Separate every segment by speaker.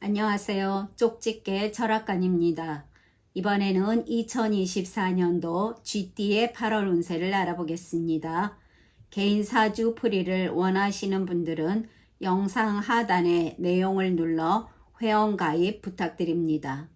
Speaker 1: 안녕하세요. 쪽집게 철학관입니다. 이번에는 2024년도 GT의 8월 운세를 알아보겠습니다. 개인 사주 풀이를 원하시는 분들은 영상 하단에 내용을 눌러 회원 가입 부탁드립니다.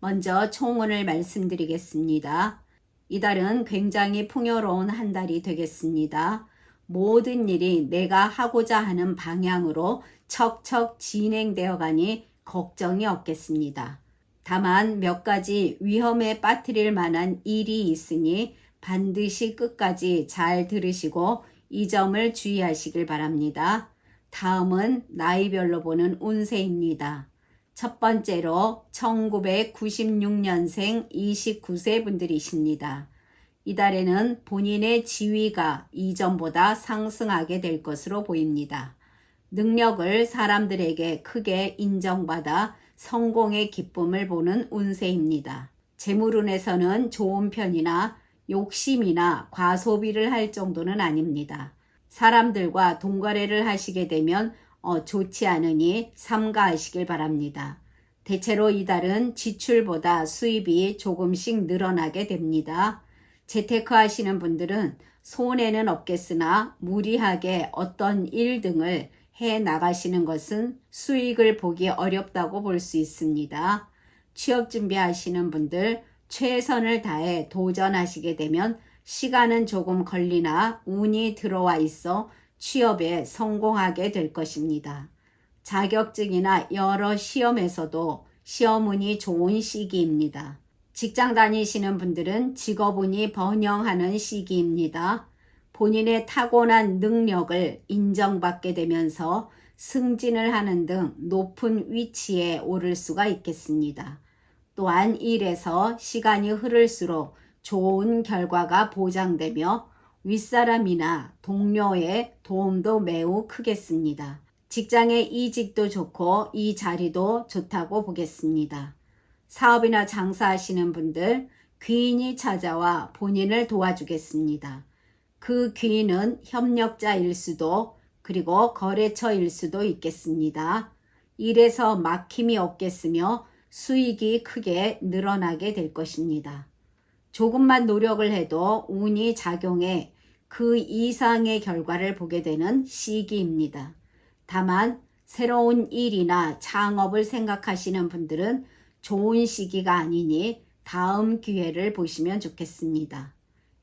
Speaker 1: 먼저 총운을 말씀드리겠습니다. 이달은 굉장히 풍요로운 한 달이 되겠습니다. 모든 일이 내가 하고자 하는 방향으로 척척 진행되어 가니 걱정이 없겠습니다. 다만 몇 가지 위험에 빠뜨릴 만한 일이 있으니 반드시 끝까지 잘 들으시고 이 점을 주의하시길 바랍니다. 다음은 나이별로 보는 운세입니다. 첫 번째로 1996년생 29세 분들이십니다. 이달에는 본인의 지위가 이전보다 상승하게 될 것으로 보입니다. 능력을 사람들에게 크게 인정받아 성공의 기쁨을 보는 운세입니다. 재물운에서는 좋은 편이나 욕심이나 과소비를 할 정도는 아닙니다. 사람들과 동거래를 하시게 되면 어, 좋지 않으니 삼가하시길 바랍니다. 대체로 이달은 지출보다 수입이 조금씩 늘어나게 됩니다. 재테크 하시는 분들은 손해는 없겠으나 무리하게 어떤 일 등을 해 나가시는 것은 수익을 보기 어렵다고 볼 수 있습니다. 취업 준비하시는 분들 최선을 다해 도전하시게 되면 시간은 조금 걸리나 운이 들어와 있어 취업에 성공하게 될 것입니다. 자격증이나 여러 시험에서도 시험운이 좋은 시기입니다. 직장 다니시는 분들은 직업운이 번영하는 시기입니다. 본인의 타고난 능력을 인정받게 되면서 승진을 하는 등 높은 위치에 오를 수가 있겠습니다. 또한 일에서 시간이 흐를수록 좋은 결과가 보장되며 윗사람이나 동료의 도움도 매우 크겠습니다. 직장의 이직도 좋고 이 자리도 좋다고 보겠습니다. 사업이나 장사하시는 분들 귀인이 찾아와 본인을 도와주겠습니다. 그 귀인은 협력자일 수도 그리고 거래처일 수도 있겠습니다. 일에서 막힘이 없겠으며 수익이 크게 늘어나게 될 것입니다. 조금만 노력을 해도 운이 작용해 그 이상의 결과를 보게 되는 시기입니다. 다만 새로운 일이나 창업을 생각하시는 분들은 좋은 시기가 아니니 다음 기회를 보시면 좋겠습니다.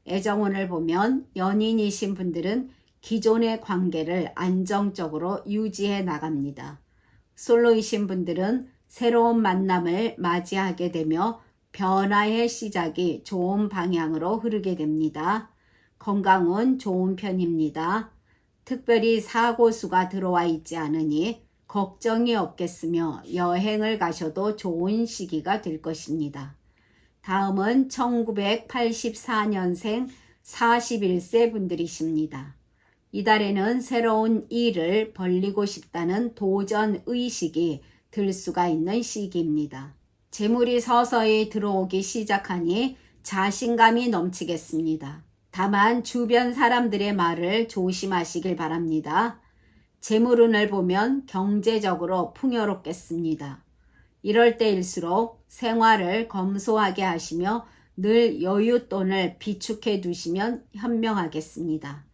Speaker 1: 애정운을 보면 연인이신 분들은 기존의 관계를 안정적으로 유지해 나갑니다. 솔로이신 분들은 새로운 만남을 맞이하게 되며 변화의 시작이 좋은 방향으로 흐르게 됩니다. 건강은 좋은 편입니다. 특별히 사고수가 들어와 있지 않으니 걱정이 없겠으며 여행을 가셔도 좋은 시기가 될 것입니다. 다음은 1984년생 41세 분들이십니다. 이달에는 새로운 일을 벌리고 싶다는 도전 의식이 들 수가 있는 시기입니다. 재물이 서서히 들어오기 시작하니 자신감이 넘치겠습니다. 다만 주변 사람들의 말을 조심하시길 바랍니다. 재물운을 보면 경제적으로 풍요롭겠습니다. 이럴 때일수록 생활을 검소하게 하시며 늘 여윳돈을 비축해 두시면 현명하겠습니다.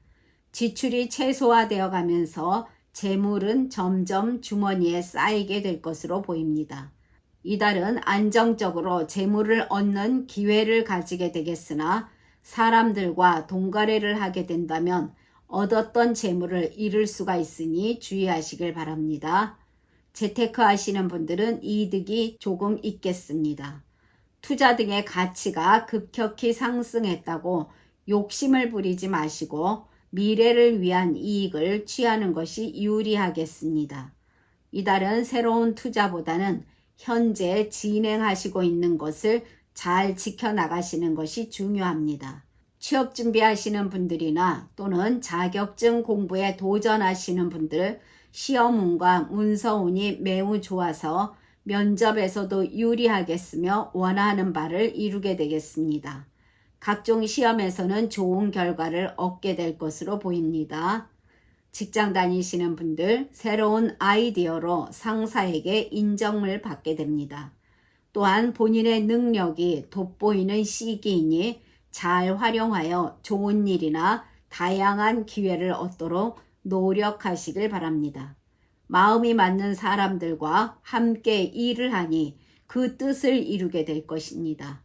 Speaker 1: 지출이 최소화되어 가면서 재물은 점점 주머니에 쌓이게 될 것으로 보입니다. 이달은 안정적으로 재물을 얻는 기회를 가지게 되겠으나 사람들과 동거래를 하게 된다면 얻었던 재물을 잃을 수가 있으니 주의하시길 바랍니다. 재테크 하시는 분들은 이득이 조금 있겠습니다. 투자 등의 가치가 급격히 상승했다고 욕심을 부리지 마시고 미래를 위한 이익을 취하는 것이 유리하겠습니다. 이달은 새로운 투자보다는 현재 진행하시고 있는 것을 잘 지켜나가시는 것이 중요합니다. 취업 준비하시는 분들이나 또는 자격증 공부에 도전하시는 분들 시험운과 문서운이 매우 좋아서 면접에서도 유리하겠으며 원하는 바를 이루게 되겠습니다. 각종 시험에서는 좋은 결과를 얻게 될 것으로 보입니다. 직장 다니시는 분들 새로운 아이디어로 상사에게 인정을 받게 됩니다. 또한 본인의 능력이 돋보이는 시기이니 잘 활용하여 좋은 일이나 다양한 기회를 얻도록 노력하시길 바랍니다. 마음이 맞는 사람들과 함께 일을 하니 그 뜻을 이루게 될 것입니다.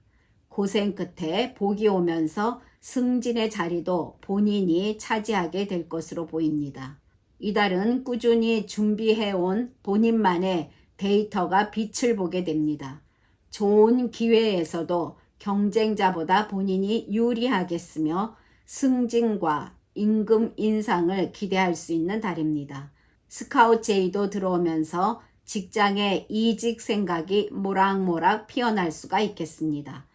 Speaker 1: 고생 끝에 복이 오면서 승진의 자리도 본인이 차지하게 될 것으로 보입니다. 이달은 꾸준히 준비해온 본인만의 데이터가 빛을 보게 됩니다. 좋은 기회에서도 경쟁자보다 본인이 유리하겠으며 승진과 임금 인상을 기대할 수 있는 달입니다. 스카우트 제의도 들어오면서 직장에 이직 생각이 모락모락 피어날 수가 있겠습니다.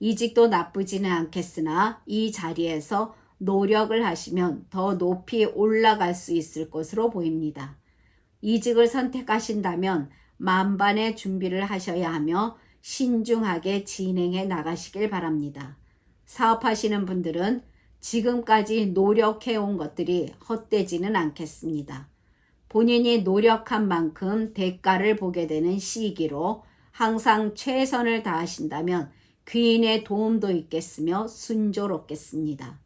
Speaker 1: 이직도 나쁘지는 않겠으나 이 자리에서 노력을 하시면 더 높이 올라갈 수 있을 것으로 보입니다. 이직을 선택하신다면 만반의 준비를 하셔야 하며 신중하게 진행해 나가시길 바랍니다. 사업하시는 분들은 지금까지 노력해 온 것들이 헛되지는 않겠습니다. 본인이 노력한 만큼 대가를 보게 되는 시기로 항상 최선을 다하신다면 귀인의 도움도 있겠으며 순조롭겠습니다.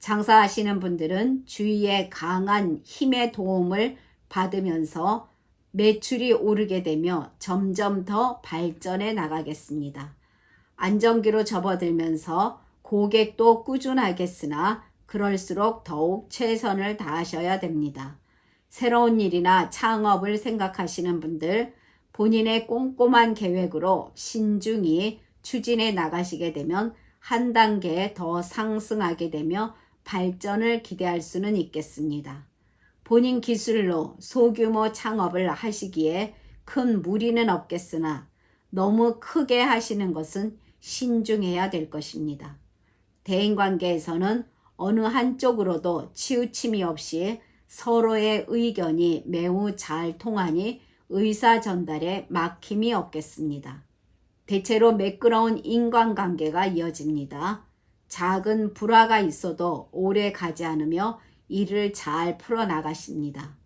Speaker 1: 장사하시는 분들은 주위의 강한 힘의 도움을 받으면서 매출이 오르게 되며 점점 더 발전해 나가겠습니다. 안정기로 접어들면서 고객도 꾸준하겠으나 그럴수록 더욱 최선을 다하셔야 됩니다. 새로운 일이나 창업을 생각하시는 분들 본인의 꼼꼼한 계획으로 신중히 추진해 나가시게 되면 한 단계 더 상승하게 되며 발전을 기대할 수는 있겠습니다. 본인 기술로 소규모 창업을 하시기에 큰 무리는 없겠으나 너무 크게 하시는 것은 신중해야 될 것입니다. 대인 관계에서는 어느 한쪽으로도 치우침이 없이 서로의 의견이 매우 잘 통하니 의사 전달에 막힘이 없겠습니다. 대체로 매끄러운 인간관계가 이어집니다. 작은 불화가 있어도 오래 가지 않으며 일을 잘 풀어나가십니다.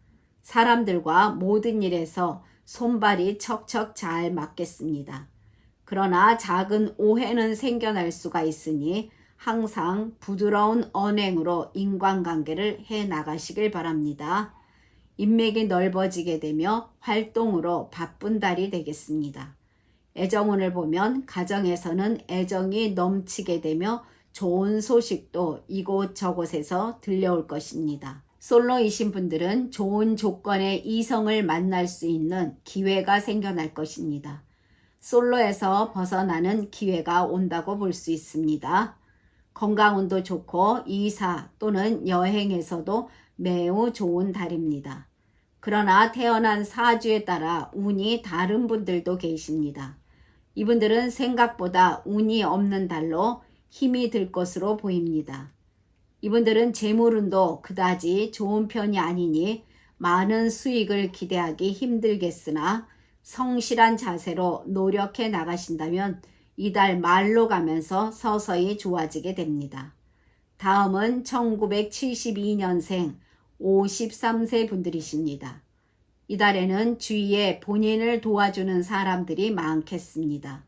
Speaker 1: 사람들과 모든 일에서 손발이 척척 잘 맞겠습니다. 그러나 작은 오해는 생겨날 수가 있으니 항상 부드러운 언행으로 인간관계를 해 나가시길 바랍니다. 인맥이 넓어지게 되며 활동으로 바쁜 달이 되겠습니다. 애정운을 보면 가정에서는 애정이 넘치게 되며 좋은 소식도 이곳저곳에서 들려올 것입니다. 솔로이신 분들은 좋은 조건의 이성을 만날 수 있는 기회가 생겨날 것입니다. 솔로에서 벗어나는 기회가 온다고 볼 수 있습니다. 건강운도 좋고 이사 또는 여행에서도 매우 좋은 달입니다. 그러나 태어난 사주에 따라 운이 다른 분들도 계십니다. 이분들은 생각보다 운이 없는 달로 힘이 들 것으로 보입니다. 이분들은 재물운도 그다지 좋은 편이 아니니 많은 수익을 기대하기 힘들겠으나 성실한 자세로 노력해 나가신다면 이달 말로 가면서 서서히 좋아지게 됩니다. 다음은 1972년생 53세 분들이십니다. 이달에는 주위에 본인을 도와주는 사람들이 많겠습니다.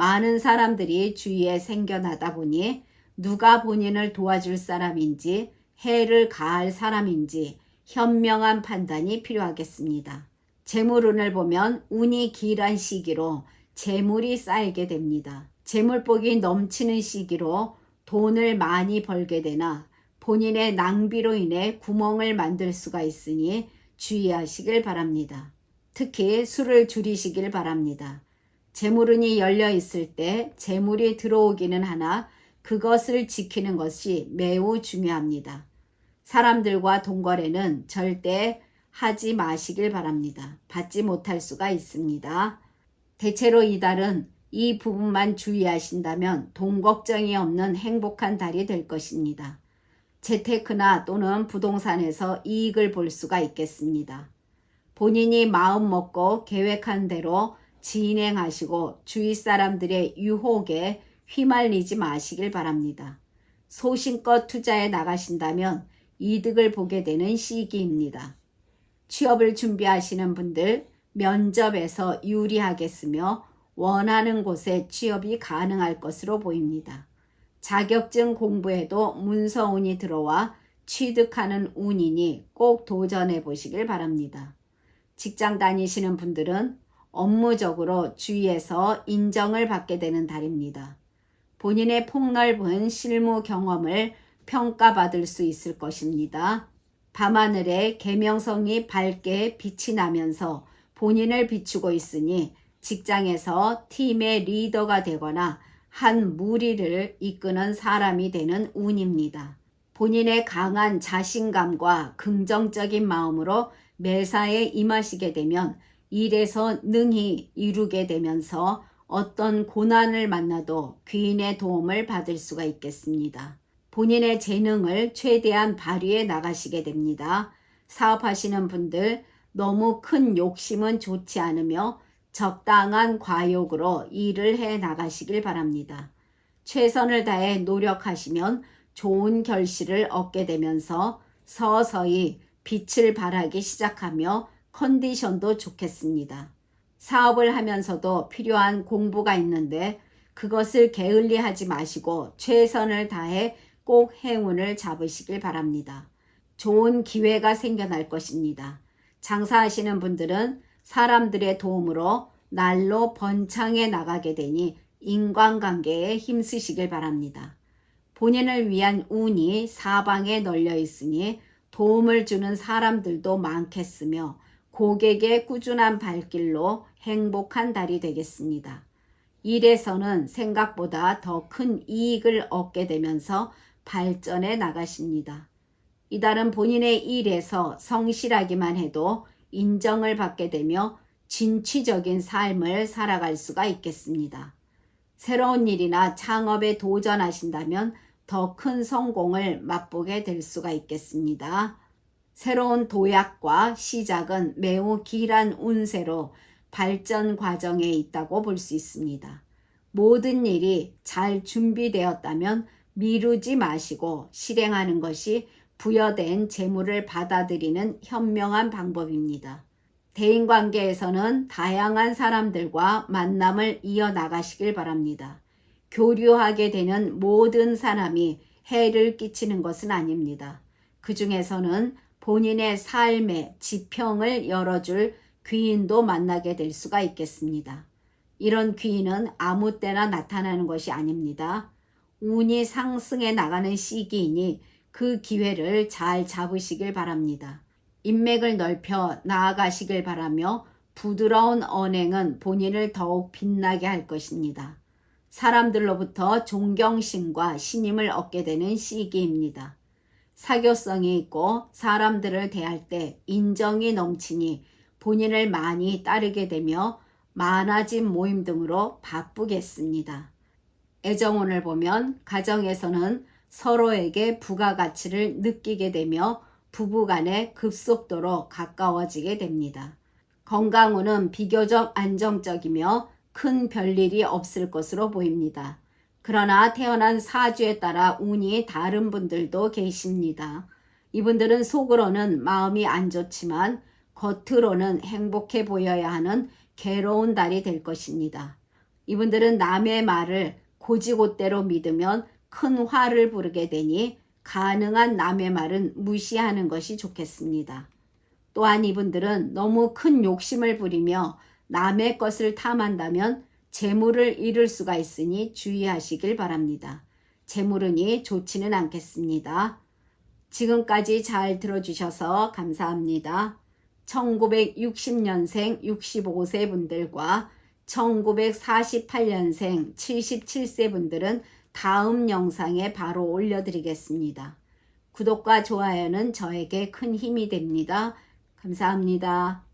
Speaker 1: 많은 사람들이 주위에 생겨나다 보니 누가 본인을 도와줄 사람인지 해를 가할 사람인지 현명한 판단이 필요하겠습니다. 재물운을 보면 운이 길한 시기로 재물이 쌓이게 됩니다. 재물복이 넘치는 시기로 돈을 많이 벌게 되나 본인의 낭비로 인해 구멍을 만들 수가 있으니 주의하시길 바랍니다. 특히 술을 줄이시길 바랍니다. 재물운이 열려 있을 때 재물이 들어오기는 하나 그것을 지키는 것이 매우 중요합니다. 사람들과 동거래는 절대 하지 마시길 바랍니다. 받지 못할 수가 있습니다. 대체로 이달은 이 부분만 주의하신다면 돈 걱정이 없는 행복한 달이 될 것입니다. 재테크나 또는 부동산에서 이익을 볼 수가 있겠습니다. 본인이 마음 먹고 계획한 대로 진행하시고 주위 사람들의 유혹에 휘말리지 마시길 바랍니다. 소신껏 투자에 나가신다면 이득을 보게 되는 시기입니다. 취업을 준비하시는 분들 면접에서 유리하겠으며 원하는 곳에 취업이 가능할 것으로 보입니다. 자격증 공부에도 문서운이 들어와 취득하는 운이니 꼭 도전해 보시길 바랍니다. 직장 다니시는 분들은 업무적으로 주위에서 인정을 받게 되는 달입니다. 본인의 폭넓은 실무 경험을 평가받을 수 있을 것입니다. 밤하늘에 계명성이 밝게 빛이 나면서 본인을 비추고 있으니 직장에서 팀의 리더가 되거나 한 무리를 이끄는 사람이 되는 운입니다. 본인의 강한 자신감과 긍정적인 마음으로 매사에 임하시게 되면 일에서 능히 이루게 되면서 어떤 고난을 만나도 귀인의 도움을 받을 수가 있겠습니다. 본인의 재능을 최대한 발휘해 나가시게 됩니다. 사업하시는 분들 너무 큰 욕심은 좋지 않으며 적당한 과욕으로 일을 해 나가시길 바랍니다. 최선을 다해 노력하시면 좋은 결실을 얻게 되면서 서서히 빛을 발하기 시작하며 컨디션도 좋겠습니다. 사업을 하면서도 필요한 공부가 있는데 그것을 게을리 하지 마시고 최선을 다해 꼭 행운을 잡으시길 바랍니다. 좋은 기회가 생겨날 것입니다. 장사하시는 분들은 사람들의 도움으로 날로 번창해 나가게 되니 인간관계에 힘쓰시길 바랍니다. 본인을 위한 운이 사방에 널려 있으니 도움을 주는 사람들도 많겠으며 고객의 꾸준한 발길로 행복한 달이 되겠습니다. 일에서는 생각보다 더 큰 이익을 얻게 되면서 발전해 나가십니다. 이달은 본인의 일에서 성실하기만 해도 인정을 받게 되며 진취적인 삶을 살아갈 수가 있겠습니다. 새로운 일이나 창업에 도전하신다면 더 큰 성공을 맛보게 될 수가 있겠습니다. 새로운 도약과 시작은 매우 길한 운세로 발전 과정에 있다고 볼 수 있습니다. 모든 일이 잘 준비되었다면 미루지 마시고 실행하는 것이 부여된 재물을 받아들이는 현명한 방법입니다. 대인관계에서는 다양한 사람들과 만남을 이어나가시길 바랍니다. 교류하게 되는 모든 사람이 해를 끼치는 것은 아닙니다. 그 중에서는 본인의 삶의 지평을 열어줄 귀인도 만나게 될 수가 있겠습니다. 이런 귀인은 아무 때나 나타나는 것이 아닙니다. 운이 상승해 나가는 시기이니 그 기회를 잘 잡으시길 바랍니다. 인맥을 넓혀 나아가시길 바라며 부드러운 언행은 본인을 더욱 빛나게 할 것입니다. 사람들로부터 존경심과 신임을 얻게 되는 시기입니다. 사교성이 있고 사람들을 대할 때 인정이 넘치니 본인을 많이 따르게 되며 많아진 모임 등으로 바쁘겠습니다. 애정운을 보면 가정에서는 서로에게 부가가치를 느끼게 되며 부부간에 급속도로 가까워지게 됩니다. 건강운은 비교적 안정적이며 큰 별일이 없을 것으로 보입니다. 그러나 태어난 사주에 따라 운이 다른 분들도 계십니다. 이분들은 속으로는 마음이 안 좋지만 겉으로는 행복해 보여야 하는 괴로운 달이 될 것입니다. 이분들은 남의 말을 고지고대로 믿으면 큰 화를 부르게 되니 가능한 남의 말은 무시하는 것이 좋겠습니다. 또한 이분들은 너무 큰 욕심을 부리며 남의 것을 탐한다면 재물을 잃을 수가 있으니 주의하시길 바랍니다. 재물은이 좋지는 않겠습니다. 지금까지 잘 들어주셔서 감사합니다. 1960년생 65세 분들과 1948년생 77세 분들은 다음 영상에 바로 올려드리겠습니다. 구독과 좋아요는 저에게 큰 힘이 됩니다. 감사합니다.